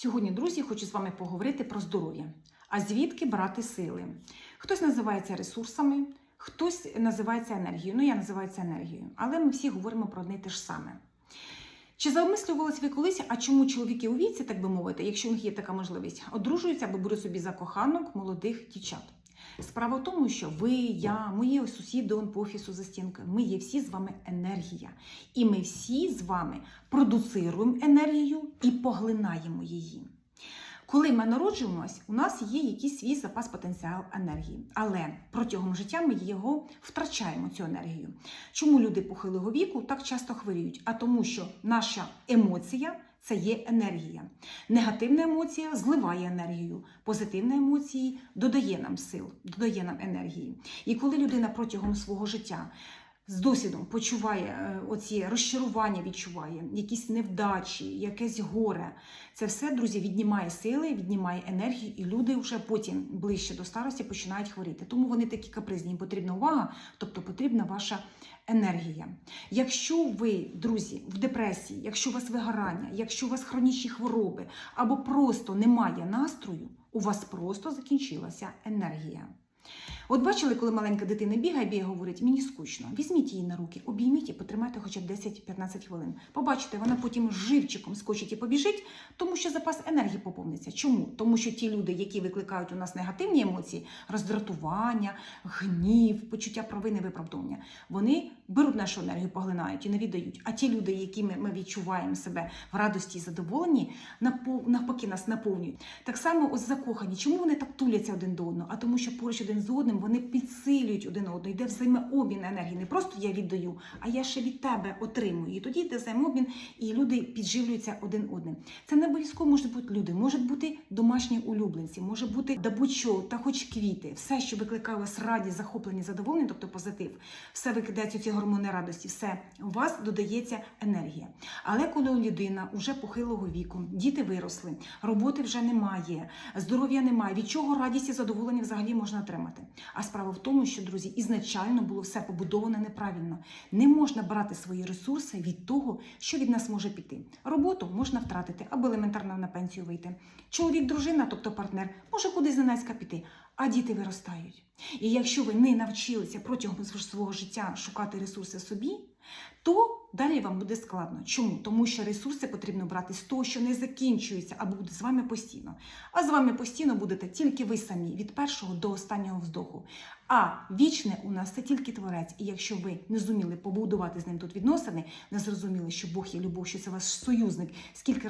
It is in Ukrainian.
Сьогодні, друзі, хочу з вами поговорити про здоров'я. А звідки брати сили? Хтось називається ресурсами, хтось називається енергією. Ну, я називаю це енергією. Але ми всі говоримо про одне і те ж саме. Чи замислювалися ви колись, а чому чоловіки у віці, так би мовити, якщо у них є така можливість, одружуються або беруть собі за коханок молодих дівчат? Справа в тому, що ви, я, мої сусіди он по офісу за стінкою, ми є всі з вами енергія. І ми всі з вами продуцируємо енергію і поглинаємо її. Коли ми народжуємось, у нас є якийсь свій запас потенціал енергії, але протягом життя ми його втрачаємо цю енергію. Чому люди похилого віку так часто хворіють? А тому, що наша емоція це є енергія. Негативна емоція зливає енергію, позитивна емоція додає нам сил, додає нам енергії. І коли людина протягом свого життя з досвідом почуває е, оці розчарування, відчуває якісь невдачі, якесь горе. Це все, друзі, віднімає сили, віднімає енергію, і люди вже потім ближче до старості починають хворіти. Тому вони такі капризні. Їм потрібна увага, тобто потрібна ваша енергія. Якщо ви, друзі, в депресії, якщо у вас вигорання, якщо у вас хронічні хвороби або просто немає настрою, у вас просто закінчилася енергія. От бачили, коли маленька дитина бігає, бігає, говорить, мені скучно. Візьміть її на руки, обійміть і потримайте хоча б 10-15 хвилин. Побачите, вона потім живчиком скочить і побіжить, тому що запас енергії поповниться. Чому? Тому що ті люди, які викликають у нас негативні емоції, роздратування, гнів, почуття провини, виправдовування, вони беруть нашу енергію, поглинають і не віддають. А ті люди, якими ми відчуваємо себе в радості і задоволенні, навпаки нас наповнюють. Так само ось закохані. Чому вони так туляться один до одного? А тому, що поруч один з одним вони підсилюють один одного. Йде взаємообмін енергії. Не просто я віддаю, а я ще від тебе отримую. І тоді йде взаємообмін, і люди підживлюються один одним. Це не обов'язково можуть бути люди, можуть бути домашні улюбленці, може бути да будь-що, та хоч квіти, все, що викликає вас радість, захоплення, задоволення, тобто позитив, все викидається ці гормони радості, все у вас додається енергія. Але коли людина уже похилого віку, діти виросли, роботи вже немає, здоров'я немає. Від чого радість і задоволення взагалі можна отримати? А справа в тому, що друзі, ізначально було все побудовано неправильно. Не можна брати свої ресурси від того, що від нас може піти. Роботу можна втратити або елементарно на пенсію вийти. Чоловік, дружина, тобто партнер, може кудись зненацька піти, а діти виростають. І якщо ви не навчилися протягом свого життя шукати ресурси собі, то далі вам буде складно. Чому? Тому що ресурси потрібно брати з того, що не закінчується, або буде з вами постійно. А з вами постійно будете тільки ви самі від першого до останнього вздоху. А вічне у нас це тільки творець. І якщо ви не зуміли побудувати з ним тут відносини, не зрозуміли, що Бог є любов, що це ваш союзник, скільки